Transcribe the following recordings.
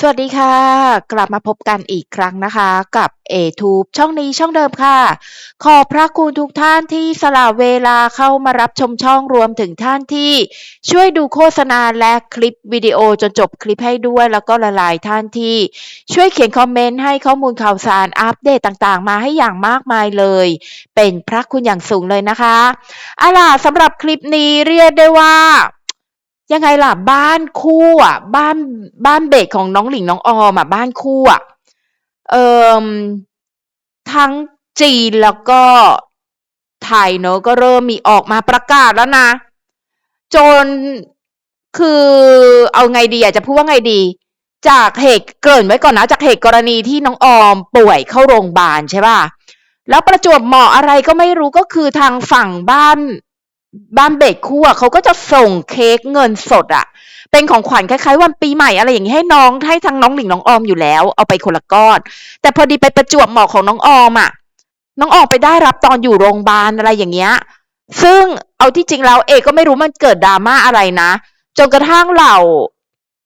สวัสดีค่ะ กลับมาพบกันอีกครั้งนะคะ กับ A-Tube ช่องนี้ช่องเดิมค่ะ ขอพระคุณทุกท่านที่สละเวลาเข้ามารับชมช่องรวมถึงท่านที่ช่วยดูโฆษณาและคลิปวิดีโอจนจบคลิปให้ด้วย แล้วก็หลายๆท่านที่ช่วยเขียนคอมเมนต์ให้ข้อมูลข่าวสารอัปเดตต่างๆ มาให้อย่างมากมายเลย เป็นพระคุณอย่างสูงเลยนะคะอาล่ะสำหรับคลิปนี้เรียกได้ว่า ยังไงล่ะบ้านคู่อะ บ้านบ้านเบรกของน้องหลิงน้องออมอะบ้านคู่อะเอ่อทั้งจีนแล้วก็ไทยเนอะก็เริ่มมีออกมาประกาศแล้วนะ จนคือเอาไงดีอยากจะพูดว่าไงดี จากเหตุเกริ่นไว้ก่อนนะ จากเหตุกรณีที่น้องออมป่วยเข้าโรงพยาบาลใช่ป่ะแล้วประจวบเหมาะอะไรก็ไม่รู้ก็คือทางฝั่งบ้าน บ้านเบรกคู่อะเขาก็จะส่งเค้กเงินสดอะเป็นของขวัญคล้ายๆ วันปีใหม่อะไรอย่างนี้ให้น้องให้ทั้งน้องหลิงน้องออมอยู่แล้ว เอาไปคนละก้อน แต่พอดีไปประจวบเหมาะของน้องออมอะน้องออมไปได้รับตอนอยู่โรงพยาบาลอะไรอย่างเงี้ย ซึ่งเอาที่จริงแล้วเอกก็ไม่รู้มันเกิดดราม่าอะไรนะจนกระทั่งเหล่า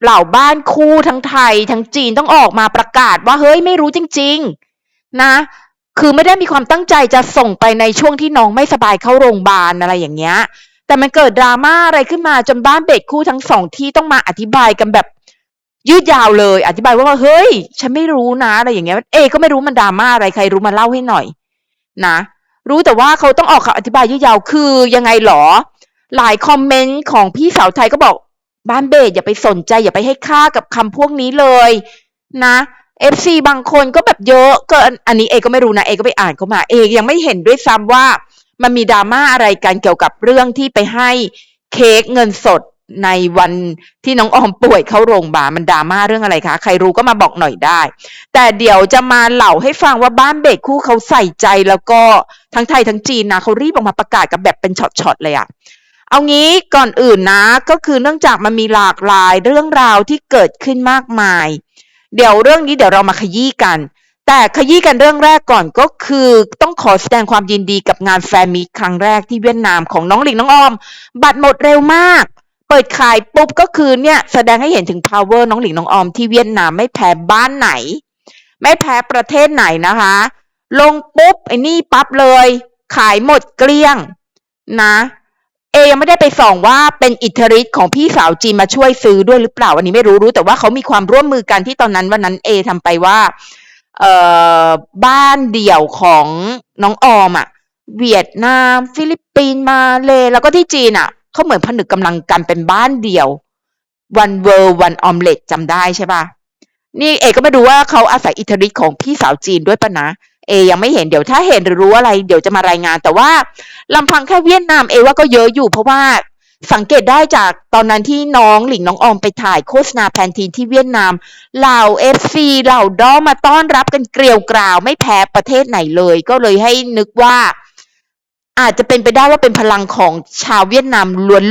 เหล่าบ้านคู่ทั้งไทยทั้งจีนต้องออกมาประกาศว่าเฮ้ยไม่รู้จริง ๆ นะ คือไม่ได้มีความตั้งใจจะส่งไปในช่วงที่น้องไม่สบายเข้าโรงพยาบาลอะไรอย่างเงี้ย แต่มันเกิดดราม่าอะไรขึ้นมาจนบ้านเบรกคู่ทั้งสองที่ต้องมาอธิบายกันแบบยืดยาวเลย อธิบายว่าเฮ้ย ฉันไม่รู้นะอะไรอย่างเงี้ย เอ ก็ไม่รู้มันดราม่าอะไรใครรู้มาเล่าให้หน่อย นะ รู้แต่ว่าเขาต้องออกคำอธิบายยืดยาวคือยังไงหรอ หลายคอมเมนต์ของพี่สาวไทยก็บอกบ้านเบรกอย่าไปสนใจอย่าไปให้ค่ากับคำพวกนี้เลย นะ เอฟซีบางคนก็แบบเยอะเกินอันนี้เอก็ไม่รู้นะเอก็ไปอ่านเข้ามาเอยังไม่เห็นด้วยซ้ำว่ามันมีดราม่าอะไรกันเกี่ยวกับเรื่องที่ไปให้เค้กเงินสดในวันที่น้องออมป่วยเข้าโรงพยาบาลมันดราม่าเรื่องอะไรคะ ใครรู้ก็มาบอกหน่อยได้ แต่เดี๋ยวจะมาเล่าให้ฟังว่าบ้านเบรกคู่เขาใส่ใจแล้วก็ทั้งไทยทั้งจีนนะเขารีบออกมาประกาศกับแบบเป็นช็อตๆเลยอะเอางี้ก่อนอื่นนะ ก็คือเนื่องจากมันมีหลากหลายเรื่องราวที่เกิดขึ้นมากมาย เดี๋ยวเรื่องนี้เดี๋ยวเรามาขยี้กัน แต่ขยี้กันเรื่องแรกก่อนก็คือต้องขอแสดงความยินดีกับงานแฟนมีครั้งแรกที่เวียดนามของน้องหลิงน้องออม บัตรหมดเร็วมาก เปิดขายปุ๊บก็คือเนี่ยแสดงให้เห็นถึง power น้องหลิงน้องออมที่เวียดนามไม่แพ้บ้านไหน ไม่แพ้ประเทศไหนนะคะ ลงปุ๊บไอ้นี่ปั๊บเลย ขายหมดเกลี้ยงนะ เอยังไม่ได้ไปส่องว่าเป็นอิทธิฤทธิ์ของพี่สาวจีนมาช่วยซื้อด้วยหรือเปล่าอันนี้ไม่รู้รู้แต่ว่าเขามีความร่วมมือกันที่ตอนนั้นวันนั้นเอทำไปว่าเอ่อบ้านเดี่ยวของน้องออมอะเวียดนาม ฟิลิปปินส์มาเลแล้วก็ที่จีนอะเขาเหมือนผนึกกำลังกันเป็นบ้านเดี่ยววันเวอร์วันออมเล็ตจำได้ใช่ปะนี่เอก็ไม่ดูว่าเขาอาศัยอิทธิฤทธิ์ของพี่สาวจีนด้วยปะนะ เอยังไม่เห็นเดี๋ยวถ้าเห็นหรือรู้อะไร เดี๋ยวจะมารายงาน แต่ว่าลำพังแค่เวียดนามเอว่าก็เยอะอยู่ เพราะว่าสังเกตได้จากตอนนั้นที่น้องหลิงน้องออมไปถ่ายโฆษณาแพนทีนที่เวียดนามเหล่าเอฟซีเหล่าดอมาต้อนรับกันเกลียวกราว ไม่แพ้ประเทศไหนเลย ก็เลยให้นึกว่า อาจจะเป็นไปได้ว่าเป็นพลังของชาวเวียดนาม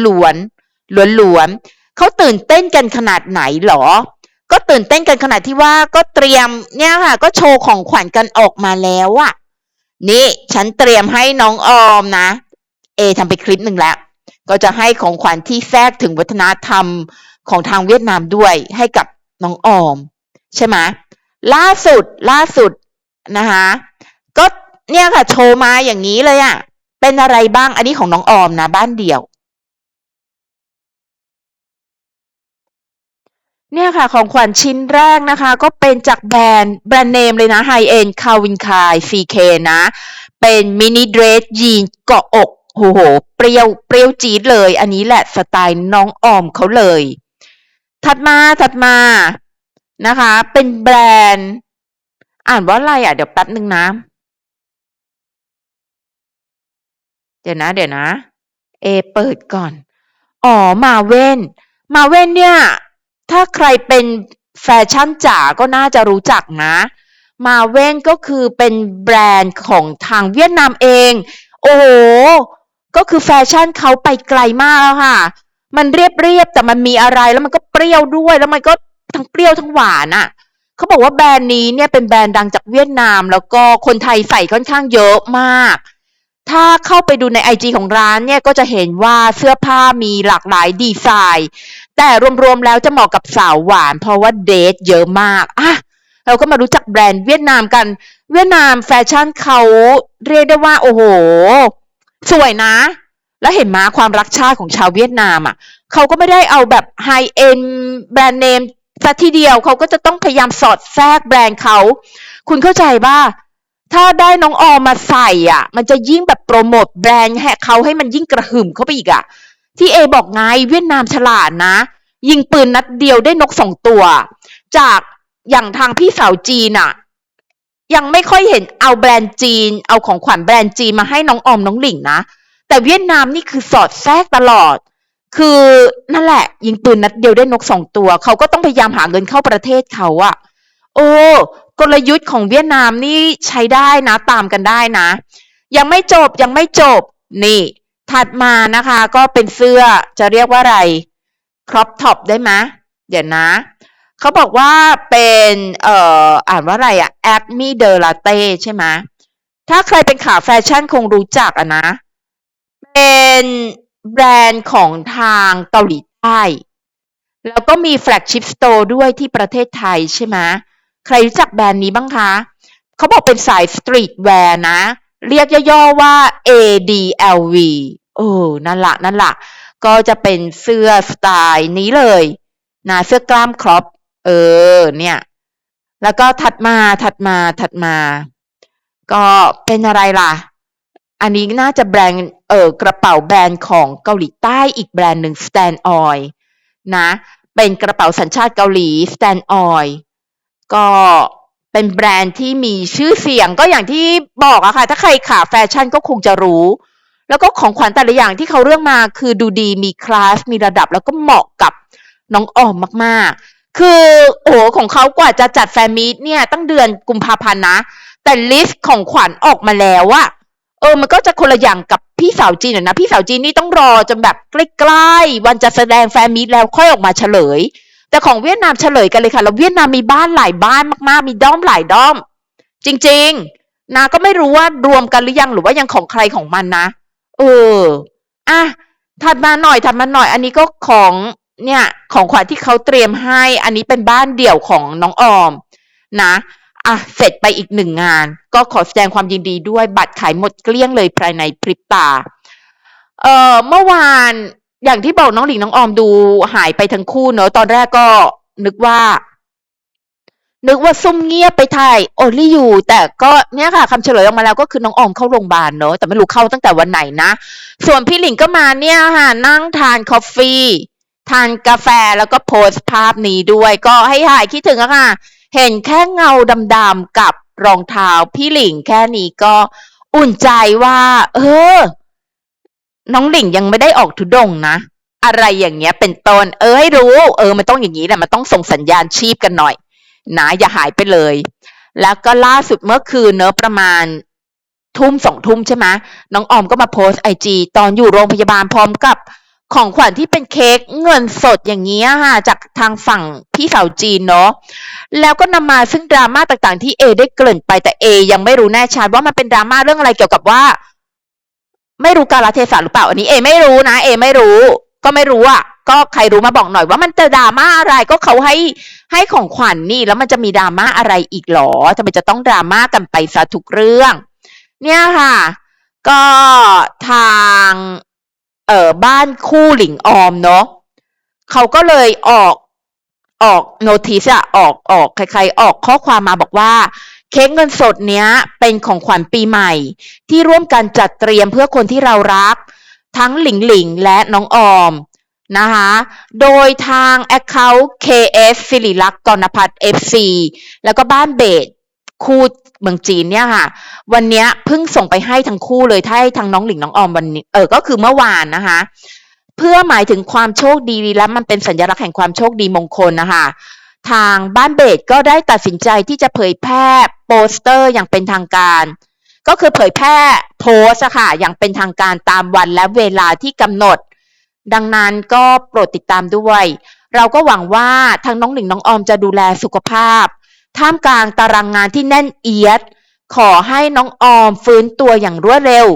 ล้วนๆล้วนๆเขาตื่นเต้นกันขนาดไหนหรอ ก็ตื่นเต้นกันขนาดที่ว่าก็เตรียมเนี่ยค่ะ ก็โชว์ของขวัญกันออกมาแล้วอะนี่ฉันเตรียมให้น้องออมนะ เอทำไปคลิปหนึ่งแล้ว ก็จะให้ของขวัญที่แทรกถึงวัฒนธรรมของทางเวียดนามด้วยให้กับน้องออม ใช่ไหมล่าสุดล่าสุดนะคะก็เนี่ยค่ะโชว์มาอย่างนี้เลยอะเป็นอะไรบ้างอันนี้ของน้องออมนะบ้านเดี่ยว เนี่ยค่ะ ของขวัญชิ้นแรกนะคะ ก็เป็นจากแบรนด์แบรนด์เนมเลยนะไฮเอ็นคาวินคายซีเคนะ เป็นมินิเดรสยีนเกาะอกโอ้โห เปรี้ยวเปรี้ยวจี๊ดเลย อันนี้แหละสไตล์น้องออมเขาเลย ถัดมาถัดมานะคะ เป็นแบรนด์ อ่านว่าอะไรอะ เดี๋ยวแป๊บหนึ่งนะ เดี๋ยวนะ เดี๋ยวนะ เอเปิดก่อน อ๋อมาเว่นมาเว่นเนี่ย ถ้าใครเป็นแฟชั่นจ๋าก็น่าจะรู้จักนะ มาเว่นก็คือเป็นแบรนด์ของทางเวียดนามเอง โอ้โห ก็คือแฟชั่นเขาไปไกลมากแล้วค่ะ มันเรียบเรียบแต่มันมีอะไรแล้วมันก็เปรี้ยวด้วยแล้วมันก็ทั้งเปรี้ยวทั้งหวานอะ่ะเขาบอกว่าแบรนด์นี้เนี่ยเป็นแบรนด์ดังจากเวียดนาม แล้วก็คนไทยใส่ค่อนข้างเยอะมาก ถ้าเข้าไปดูในไอจของร้านเนี่ยก็จะเห็นว่าเสื้อผ้ามีหลากหลายดีไซน์ แต่รวมๆแล้วจะเหมาะกับสาวหวาน เพราะว่าเดทเยอะมากอะเราก็มารู้จักแบรนด์เวียดนามกัน เวียดนามแฟชั่นเขาเรียกได้ว่า โอ้โห สวยนะ แล้วเห็นมาความรักชาติของชาวเวียดนามอะเขาก็ไม่ได้เอาแบบไฮเอ็นแบรนด์เนมสัทีเดียวเขาก็จะต้องพยายามสอดแทรกแบรนด์เขา คุณเข้าใจป่ะ ถ้าได้น้องออมมาใส่อะ มันจะยิ่งแบบโปรโมทแบรนด์ให้เขาให้มันยิ่งกระหึ่มเข้าไปอีกอะ ที่เอบอกไงเวียดนามฉลาดนะ ยิงปืนนัดเดียวได้นกสองตัว จากอย่างทางพี่สาวจีนอะ ยังไม่ค่อยเห็นเอาแบรนด์จีน เอาของขวัญแบรนด์จีนมาให้น้องออมน้องหลิงนะ แต่เวียดนามนี่คือสอดแทรกตลอด คือนั่นแหละ ยิงปืนนัดเดียวได้นกสองตัว เขาก็ต้องพยายามหาเงินเข้าประเทศเขาอะโอ้ กลยุทธ์ของเวียดนามนี่ใช้ได้นะตามกันได้นะ ยังไม่จบยังไม่จบนี่ ถัดมานะคะก็เป็นเสื้อจะเรียกว่าอะไรครอปท็อปได้ไหมเดี๋ยวนะเขาบอกว่าเป็นเอ่ออ่านว่าอะไรอะแอคมีเดลาเต้ใช่ไหมถ้าใครเป็นขาแฟชั่นคงรู้จักอะนะ เป็นแบรนด์ของทางเกาหลีใต้ แล้วก็มีแฟลกชิพสโตร์ด้วยที่ประเทศไทยใช่ไหม ใครรู้จักแบรนด์นี้บ้างคะเขาบอกเป็นสายสตรีทแวร์นะ เรียกย่อๆว่า ADLV เออนั่นละนั่นละก็จะเป็นเสื้อสไตล์นี้เลยนะเสื้อกล้ามครอปเออเนี่ย แล้วก็ถัดมาถัดมาถัดมา ก็เป็นอะไรล่ะ อันนี้น่าจะแบรนด์เออกระเป๋าแบรนด์ของเกาหลีใต้อีกแบรนด์หนึ่ง Stand Oil นะ เป็นกระเป๋าสัญชาติเกาหลี Stand Oil ก็เป็นแบรนด์ที่มีชื่อเสียงก็อย่างที่บอกอะค่ะ ถ้าใครขาแฟชั่นก็คงจะรู้ แล้วก็ของขวัญแต่ละอย่างที่เขาเลือกมาคือดูดีมีคลาสมีระดับแล้วก็เหมาะกับน้องออมมากๆ คือโอ้ของเขากว่าจะจัดแฟมีตเนี่ยตั้งเดือนกุมภาพันธ์นะ แต่ลิสต์ของขวัญออกมาแล้วอะเออมันก็จะคนละอย่างกับพี่สาวจีนนะพี่สาวจีนนี่ต้องรอจนแบบใกล้ๆวันจะแสดงแฟมีตแล้วค่อยออกมาเฉลย แต่ของเวียดนามเฉลยกันเลยค่ะ แล้วเวียดนามมีบ้านหลายบ้านมากๆ มีด้อมหลายด้อม จริงๆนาก็ไม่รู้ว่ารวมกันหรือยังหรือว่ายังของใครของมันนะ เออ อะ ถัดมาหน่อยถัดมาหน่อย อันนี้ก็ของเนี่ยของขวัญที่เขาเตรียมให้ อันนี้เป็นบ้านเดี่ยวของน้องออม นะอะเสร็จไปอีกหนึ่งงาน ก็ขอแสดงความยินดีด้วยบัตรขายหมดเกลี้ยงเลยภายในพริบตา เอ่อเมื่อวาน อย่างที่บอกน้องหลิงน้องออมดูหายไปทั้งคู่เนอะตอนแรกก็นึกว่า นึกว่าซุ่มเงียบไปถ่ายโอลี่อยู่ แต่ก็เนี่ยค่ะคำเฉลยออกมาแล้วก็คือน้องออมเข้าโรงพยาบาลเนอะแต่ไม่รู้เข้าตั้งแต่วันไหนนะ ส่วนพี่หลิงก็มาเนี่ยค่ะนั่งทานคอฟฟี่ทานกาแฟแล้วก็โพสต์ภาพนี้ด้วย ก็ให้หายคิดถึงอะค่ะเห็นแค่เงาดำๆกับรองเท้าพี่หลิงแค่นี้ก็อุ่นใจว่า เออ น้องหลิงยังไม่ได้ออกทุดงนะ อะไรอย่างเงี้ยเป็นต้นเออให้รู้ เออมันต้องอย่างนี้แหละมันต้องส่งสัญญาณชีพกันหน่อยนะอย่าหายไปเลย แล้วก็ล่าสุดเมื่อคืนเนอะประมาณทุ่มสองทุ่มใช่ไหมน้องออมก็มาโพสไอจีตอนอยู่โรงพยาบาลพร้อมกับของขวัญที่เป็นเค้กเงินสดอย่างเงี้ยค่ะจากทางฝั่งพี่สาวจีนเนาะแล้วก็นำมาซึ่งดราม่าต่างๆที่เอได้เกริ่นไปแต่เอยังไม่รู้แน่ชัดว่ามันเป็นดราม่าเรื่องอะไรเกี่ยวกับว่า ไม่รู้กาลเทศะหรือเปล่าอันนี้เอ ไม่รู้นะ เอ ไม่รู้ ก็ไม่รู้อะ ก็ใครรู้มาบอกหน่อยว่ามันจะดราม่าอะไรก็เขาให้ให้ของขวัญนนี่แล้วมันจะมีดราม่าอะไรอีกหรอทำไมจะต้องดราม่ากันไปซะทุกเรื่อง เนี่ยค่ะ ก็ทางเอ่อบ้านคู่หลิงออมเนาะเขาก็เลยออกออกโนติสอะออกออกใครๆออกข้อความมาบอกว่า เค้กเงินสดเนี้ยเป็นของขวัญปีใหม่ ที่ร่วมกันจัดเตรียมเพื่อคนที่เรารัก ทั้งหลิงหลิงและน้องออมนะคะ โดยทาง Account KS สิริลักษณ์กรณพัฒน์ FC แล้วก็บ้านเบสคู่เมืองจีนเนี่ยค่ะ วันนี้เพิ่งส่งไปให้ทั้งคู่เลยถ้าให้ทางน้องหลิงน้องออมวันนี้เออก็คือเมื่อวานนะคะ เพื่อหมายถึงความโชคดีและมันเป็นสัญลักษณ์แห่งความโชคดีมงคลนะคะทางบ้านเบสก็ได้ตัดสินใจที่จะเผยแพร่ โปสเตอร์อย่างเป็นทางการ ก็คือเผยแพร่โพสค่ะอย่างเป็นทางการตามวันและเวลาที่กำหนด ดังนั้นก็โปรดติดตามด้วย เราก็หวังว่าทั้งน้องหนิงน้องออมจะดูแลสุขภาพ ท่ามกลางตารางงานที่แน่นเอียด ขอให้น้องออมฟื้นตัวอย่างรวดเร็ว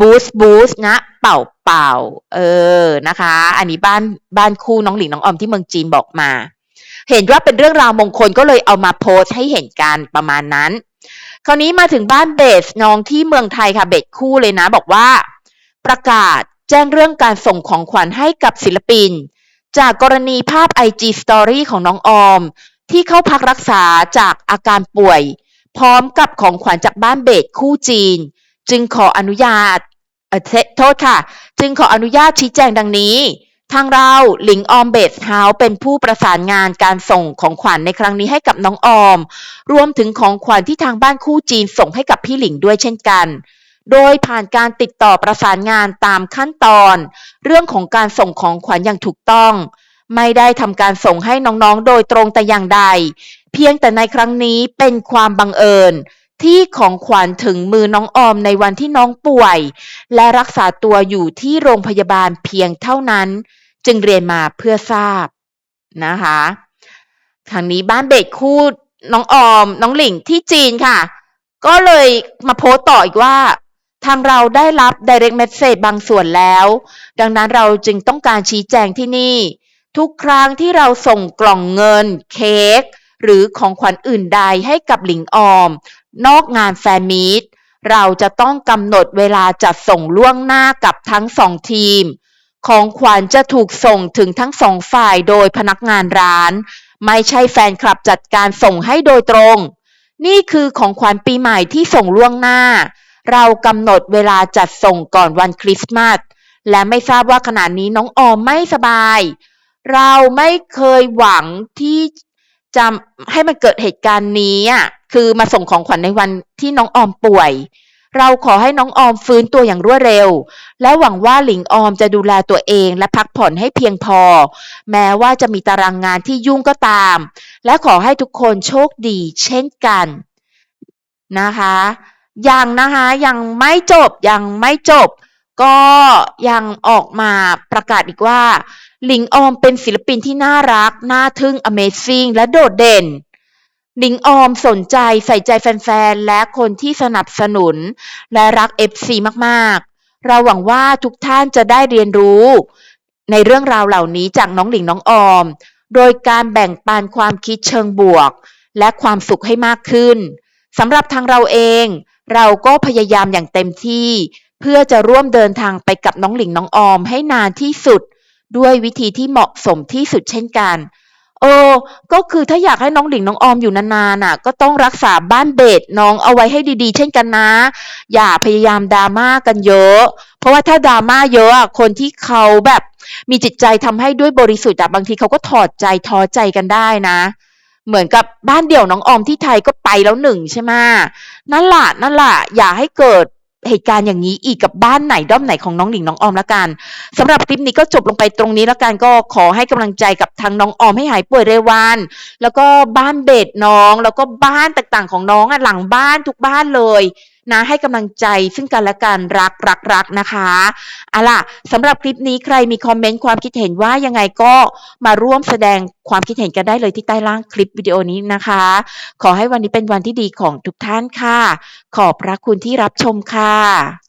บูสบูสนะเป่าเป่า เออนะคะ อันนี้บ้านบ้านคู่น้องหลิงน้องออมที่เมืองจีนบอกมา เห็นว่าเป็นเรื่องราวมงคลก็เลยเอามาโพสต์ให้เห็นกันประมาณนั้น คราวนี้มาถึงบ้านเบสน้องที่เมืองไทยค่ะเบสคู่เลยนะ บอกว่า ประกาศแจ้งเรื่องการส่งของขวัญให้กับศิลปิน จากกรณีภาพ IG Story ของน้องออม ที่เข้าพักรักษาจากอาการป่วย พร้อมกับของขวัญจากบ้านเบสคู่จีน จึงขออนุญาตเอ่อเทโทษค่ะ จึงขออนุญาตชี้แจงดังนี้ ทางเราหลิงออมเบสเฮาส์เป็นผู้ประสานงานการส่งของขวัญในครั้งนี้ให้กับน้องออม รวมถึงของขวัญที่ทางบ้านคู่จีนส่งให้กับพี่หลิงด้วยเช่นกัน โดยผ่านการติดต่อประสานงานตามขั้นตอน เรื่องของการส่งของขวัญอย่างถูกต้อง ไม่ได้ทำการส่งให้น้องๆ โดยตรงแต่อย่างใด เพียงแต่ในครั้งนี้เป็นความบังเอิญที่ของขวัญถึงมือน้องออมในวันที่น้องป่วย และรักษาตัวอยู่ที่โรงพยาบาลเพียงเท่านั้น จึงเรียนมาเพื่อทราบนะคะทางนี้บ้านเบกคู่น้องออม น้องหลิงที่จีนค่ะ ก็เลยมาโพสต์ต่ออีกว่า ทางเราได้รับ direct message บางส่วนแล้ว ดังนั้นเราจึงต้องการชี้แจงที่นี่ ทุกครั้งที่เราส่งกล่องเงิน เค้กหรือของขวัญอื่นใดให้กับหลิงออม นอกงานแฟนมีตเราจะต้องกำหนดเวลาจัดส่งล่วงหน้ากับทั้งสองทีม ของขวัญจะถูกส่งถึงทั้งสองฝ่ายโดยพนักงานร้าน ไม่ใช่แฟนคลับจัดการส่งให้โดยตรง นี่คือของขวัญปีใหม่ที่ส่งล่วงหน้า เรากำหนดเวลาจัดส่งก่อนวันคริสต์มาสและไม่ทราบว่าขณะนี้น้องออมไม่สบาย เราไม่เคยหวังที่จะให้มันเกิดเหตุการณ์นี้อะคือมาส่งของขวัญในวันที่น้องออมป่วย เราขอให้น้องออมฟื้นตัวอย่างรวดเร็ว และหวังว่าหลิงออมจะดูแลตัวเองและพักผ่อนให้เพียงพอ แม้ว่าจะมีตารางงานที่ยุ่งก็ตาม และขอให้ทุกคนโชคดีเช่นกันนะคะยังนะคะยังไม่จบยังไม่จบ ก็ยังออกมาประกาศอีกว่า หลิงออมเป็นศิลปินที่น่ารัก น่าทึ่ง Amazing และโดดเด่น หลิงออมสนใจใส่ใจแฟนๆ และคนที่สนับสนุน และรัก FC มากๆ เราหวังว่าทุกท่านจะได้เรียนรู้ ในเรื่องราวเหล่านี้จากน้องหลิงน้องออม โดยการแบ่งปันความคิดเชิงบวก และความสุขให้มากขึ้นสำหรับทางเราเอง เราก็พยายามอย่างเต็มที่ เพื่อจะร่วมเดินทางไปกับน้องหลิงน้องออมให้นานที่สุด ด้วยวิธีที่เหมาะสมที่สุดเช่นกัน เออ ก็คือถ้าอยากให้น้องหลิงน้องออมอยู่นานๆน่ะ ก็ต้องรักษาบ้านเบสน้องเอาไว้ให้ดีๆ เช่นกันนะ อย่าพยายามดราม่ากันเยอะ เพราะว่าถ้าดราม่าเยอะอะคนที่เขาแบบมีจิตใจทำให้ด้วยบริสุทธิ์อะบางทีเขาก็ถอดใจท้อใจกันได้นะ เหมือนกับบ้านเดี่ยวน้องออมที่ไทยก็ไปแล้วหนึ่งใช่ไหมนั่นละนั่นละอย่าให้เกิด เหตุการณ์อย่างนี้อีกกับบ้านไหนด้อมไหนของน้องหนิงน้องออมละกันสำหรับคลิปนี้ก็จบลงไปตรงนี้ละกันก็ขอให้กำลังใจกับทางน้องออมให้หายป่วยเร็ววัน แล้วก็บ้านเบดน้อง แล้วก็บ้านต่างๆของน้องอะหลังบ้านทุกบ้านเลย นะให้กำลังใจซึ่งกันและกันรักรักรักนะคะเอาล่ะสำหรับคลิปนี้ใครมีคอมเมนต์ความคิดเห็นว่ายังไงก็มาร่วมแสดงความคิดเห็นกันได้เลยที่ใต้ล่างคลิปวิดีโอนี้นะคะ ขอให้วันนี้เป็นวันที่ดีของทุกท่านค่ะ ขอบพระคุณที่รับชมค่ะ